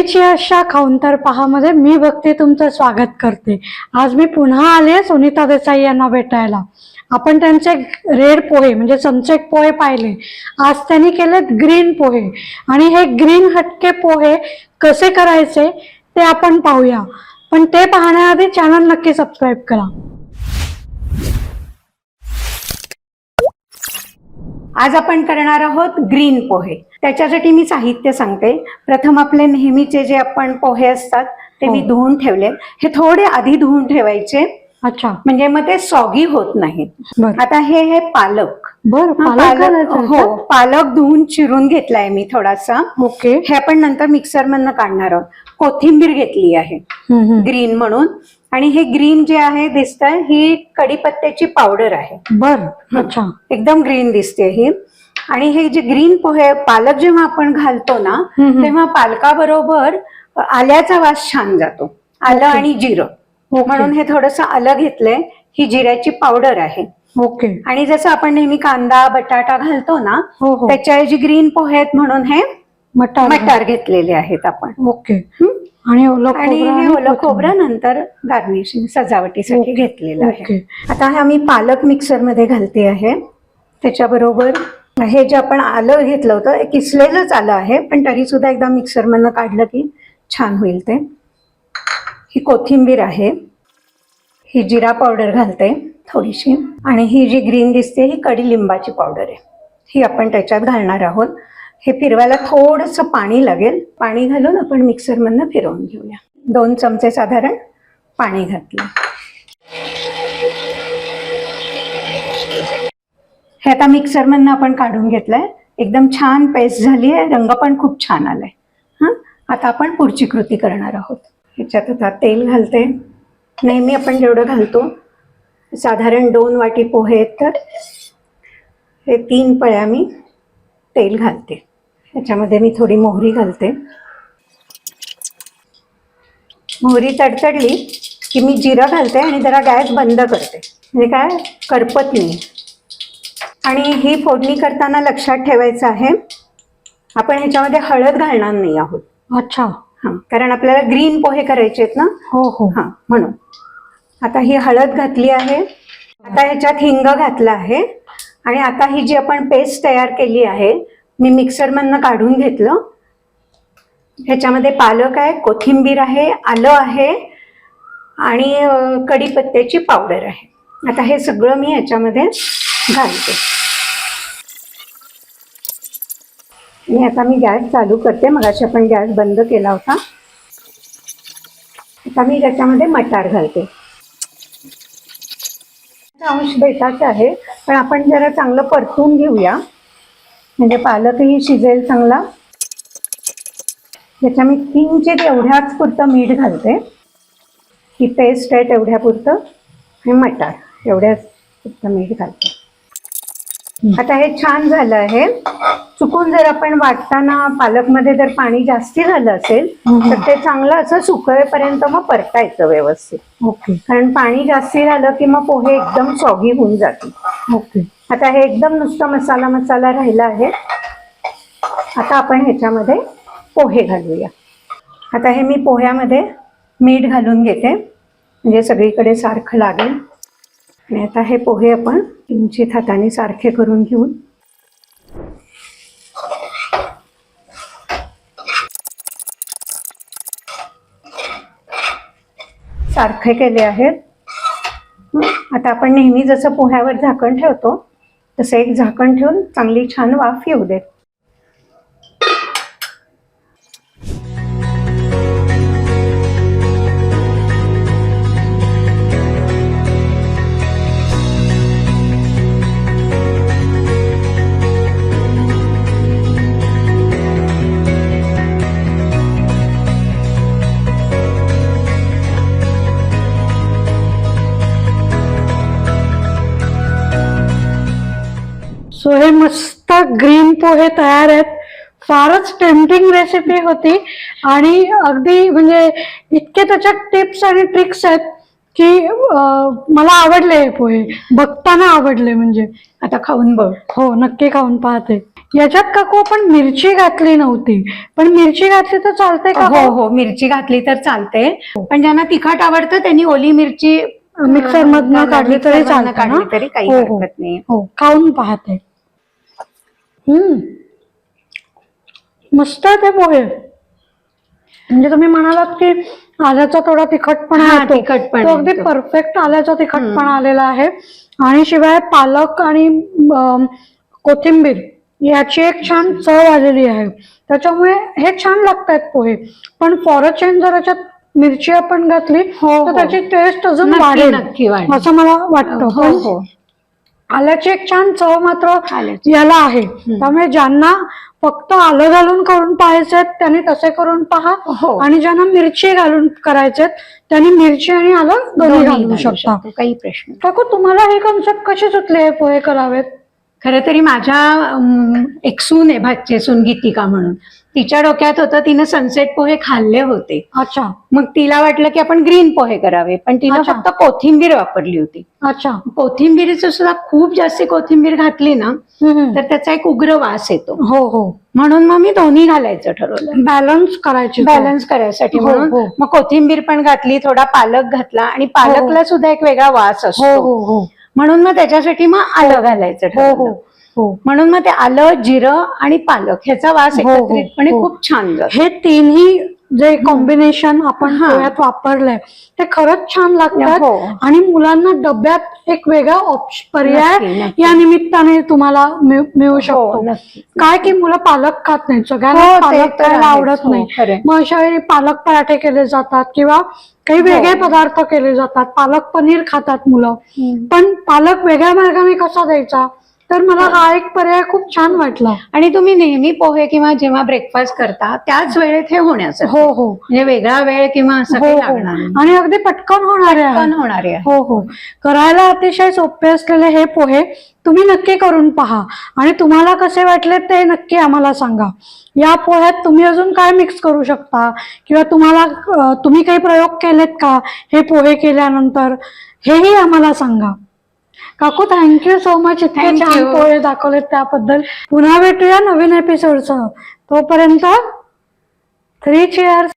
सोनेची अशा खाऊन पहामध्ये मी भक्ती तुमचं स्वागत करते. आज मी पुन्हा आले सुनीता देसाई यांना भेटायला. आपण त्यांचे रेड पोहे म्हणजे सनसेट पोहे पाहिले. आज त्यांनी केलेत ग्रीन पोहे. आणि हे ग्रीन हटके पोहे कसे करायचे ते आपण पाहूया. पण ते पाहण्याआधी चॅनल नक्की सबस्क्राईब करा. आज आपण करणार आहोत ग्रीन पोहे. त्याच्यासाठी मी साहित्य सांगते. प्रथम आपले नेहमीचे जे आपण पोहे असतात ते मी हो. धुवून ठेवले हे थोडे आधी धुवून ठेवायचे. अच्छा. म्हणजे मग ते सॉगी होत नाहीत. आता हे हे पालक. बर हा, पालक हो? पालक धुवून चिरून घेतलाय मी थोडासा. ओके. हे आपण नंतर मिक्सर मधनं काढणार आहोत. कोथिंबीर घेतली आहे. ग्रीन म्हणून. आणि हे ग्रीन जे आहे दिसतंय ही कढीपत्त्याची पावडर आहे. बर अच्छा. एकदम ग्रीन दिसते ही. आणि हे जे ग्रीन पोहे पालक जेव्हा आपण घालतो ना. तेव्हा पालकाबरोबर आल्याचा वास छान जातो. आलं. आणि जिरं. म्हणून हे थोडस आलं घेतलंय ही जिऱ्याची पावडर आहे. ओके. आणि जसं आपण नेहमी कांदा बटाटा घालतो ना हो हो. त्याच्याऐवजी ग्रीन पोहे आहेत म्हणून हे मटार मटार घेतलेले आहेत आपण. ओके? आणि ओलं आणि खोबरं हे ओलं नंतर गार्निशिंग सजावटीसाठी. घेतलेलं आहे. ओके. आता हे आम्ही पालक मिक्सरमध्ये घालते आहे. त्याच्याबरोबर हे जे आपण आलं घेतलं होतं हे किसलेलंच आलं आहे पण तरी सुद्धा एकदा मिक्सर मधनं काढलं की छान होईल ते. ही कोथिंबीर आहे. ही जिरा पावडर घालते थोडीशी. आणि ही जी ग्रीन दिसते ही कडीलिंबाची पावडर आहे. ही आपण त्याच्यात घालणार आहोत. हे फिरवायला थोडंसं पाणी लागेल. पाणी घालून आपण मिक्सरमधनं फिरवून घेऊया. दोन चमचे साधारण पाणी घातलं. हे आता मिक्सरमधनं आपण काढून घेतलंय. एकदम छान पेस्ट झाली आहे रंग पण खूप छान आलाय. हा? आता आपण पुढची कृती करणार आहोत. ह्याच्यात आता तेल घालते. नेहमी आपण जेवढं घालतो साधारण दोन वाटी पोहे तर हे तीन पळ्या मी तेल घालते. ह्याच्यामध्ये मी थोडी मोहरी घालते. मोहरी तडतडली की मी जिरं घालते आणि जरा गॅस बंद करते. म्हणजे काय? करपत नाही आणि ही फोडणी करताना लक्षात ठेवायचं आहे आपण ह्याच्यामध्ये हळद घालणार नाही आहोत. अच्छा. हां कारण आपल्याला ग्रीन पोहे करायचे आहेत ना? हो हो. हां म्हणून. आता ही हळद घातली आहे. आता ह्याच्यात हिंग घातला आहे. आणि आता ही जी आपण पेस्ट तयार केली आहे मी मिक्सरमधनं काढून घेतलं. ह्याच्यामध्ये पालक आहे कोथिंबीर आहे आलं आहे आणि कढीपत्त्याची पावडर आहे. आता हे सगळं मी ह्याच्यामध्ये घालते. आणि आता मी गॅस चालू करते. मगाशी आपण गॅस बंद केला होता. आता मी त्याच्यामध्ये मटार घालते. अंश बेटाचा आहे पण आपण जरा चांगलं परतून घेऊया. म्हणजे पालकही शिजेल चांगला. त्याच्या मी किंचित एवढ्याच पुरतं मीठ घालते. ही पेस्ट आहे तेवढ्या पुरतं. आणि मटार एवढ्याच पुरतं मीठ घालते. आता हे छान झालं आहे. चुकून जर आपण वाटताना पालकमध्ये जर पाणी जास्ती झालं असेल. तर ते चांगलं असं सुकवेपर्यंत मग परतायचं व्यवस्थित. ओके. कारण पाणी जास्ती झालं की मग पोहे एकदम सॉगी होऊन जातील. ओके. आता हे एकदम नुसतं मसाला मसाला राहिला आहे. आता आपण ह्याच्यामध्ये पोहे घालूया. आता हे मी पोह्यामध्ये मीठ घालून घेते. म्हणजे सगळीकडे सारखं लागेल. आणि आता हे पोहे आपण किंचित हाताने सारखे करून घेऊन सारखे केले आहेत. आता आपण नेहमी जसं पोह्यावर झाकण ठेवतो तसं एक झाकण ठेवून चांगली छान वाफ येऊ दे सो हे मस्त ग्रीन पोहे तयार आहेत. फारच टेम्पटिंग रेसिपी होती. आणि अगदी म्हणजे इतके त्याच्यात टिप्स आणि ट्रिक्स आहेत की मला आवडले हे पोहे. बघताना आवडले म्हणजे. आता खाऊन बघ. हो नक्की खाऊन पाहते. याच्यात काकू आपण मिरची घातली नव्हती. पण मिरची घातली तर चालते का हो हो मिरची घातली तर चालते पण ज्यांना तिखट आवडतं त्यांनी ओली मिरची मिक्सर मधनं काढली तरी चालते काढली? तरी काही हो, हो. हरकत नाही. हो खाऊन पाहते. मस्त आहे ते पोहे म्हणजे तुम्ही म्हणालात की आल्याचा थोडा तिखटपणा. तिखटपणा अगदी. परफेक्ट आल्याचा तिखटपणा आलेला आहे आणि शिवाय पालक आणि कोथिंबीर याची एक छान चव आलेली आहे त्याच्यामुळे हे छान लागतायत पोहे पण फॉर अ चेंज जर याच्यात मिरची आपण घातली हो, तर हो. त्याची टेस्ट अजून वाढेल. असं मला वाटतं हो आल्याची एक छान चव मात्र. याला आहे. त्यामुळे ज्यांना फक्त आलं घालून करून पाहायचे त्यांनी तसे करून पहा. हो. आणि ज्यांना मिरची घालून करायचे त्यांनी मिरची आणि आलं दोन्ही घालू शकता. काही प्रश्न तुम्हाला हे कन्सेप्ट कसे सुचले हे पोहे करावेत? खरं तरी माझ्या एक सून आहे भाचे सून गीतिका म्हणून. तिच्या डोक्यात होतं तिनं सनसेट पोहे खाल्ले होते. अच्छा. मग तिला वाटलं की आपण ग्रीन पोहे करावे पण तिनं. फक्त कोथिंबीर वापरली होती. अच्छा. कोथिंबीरीचं सुद्धा खूप जास्त कोथिंबीर घातली ना. तर त्याचा एक उग्र वास येतो. हो हो. म्हणून मग मी दोन्ही घालायचं ठरवलं. बॅलन्स करायची बॅलन्स करायसाठी हो, म्हणून हो. मग कोथिंबीर पण घातली थोडा पालक घातला आणि पालकला सुद्धा एक वेगळा वास हो असतो हो हो. म्हणून मग त्याच्यासाठी मग आलं घालायचं हो हो ठरवलं. हो. म्हणून मग ते आलं जिरं आणि पालक ह्याचा वास हो, हो, एकत्रितपणे हो. खूप छान जातो. हे तिन्ही जे कॉम्बिनेशन आपण. पोह्यात वापरलंय ते खरंच छान लागतात हो. आणि मुलांना डब्यात एक वेगळा ऑप्शन पर्याय. या निमित्ताने तुम्हाला मिळ- शकतो हो, नक्की. काय की मुलं पालक खात नाहीत सगळ्यांना हो, पालक तर खायला आहेच. आवडत नाही. मग अशा वेळी पालक पराठे केले जातात किंवा काही वेगळे. पदार्थ केले जातात पालक पनीर खातात मुलं. पण पालक वेगळ्या मार्गाने कसा द्यायचा तर मला हा एक पर्याय खूप छान वाटला. आणि तुम्ही नेहमी पोहे किंवा जेव्हा ब्रेकफास्ट करता त्याच वेळेत हे होण्याचं हो हो. म्हणजे वेगळा वेळ किंवा असं हो काही हो. लागणार नाही. आणि अगदी पटकन होणारे आहे. पण होणार आहे. हो हो. करायला अतिशय सोपे असलेले हे पोहे तुम्ही नक्की करून पहा. आणि तुम्हाला कसे वाटले ते नक्की आम्हाला सांगा. या पोह्यात तुम्ही अजून काय मिक्स करू शकता? किंवा तुम्हाला अं, तुम्ही काही प्रयोग केलेत का हे पोहे केल्यानंतर? हेही आम्हाला सांगा. काकू थँक्यू सो मच इतके Thank छान you. पोहे दाखवलेत त्याबद्दल. पुन्हा भेटूया नवीन एपिसोडसह तोपर्यंत थ्री चेअर्स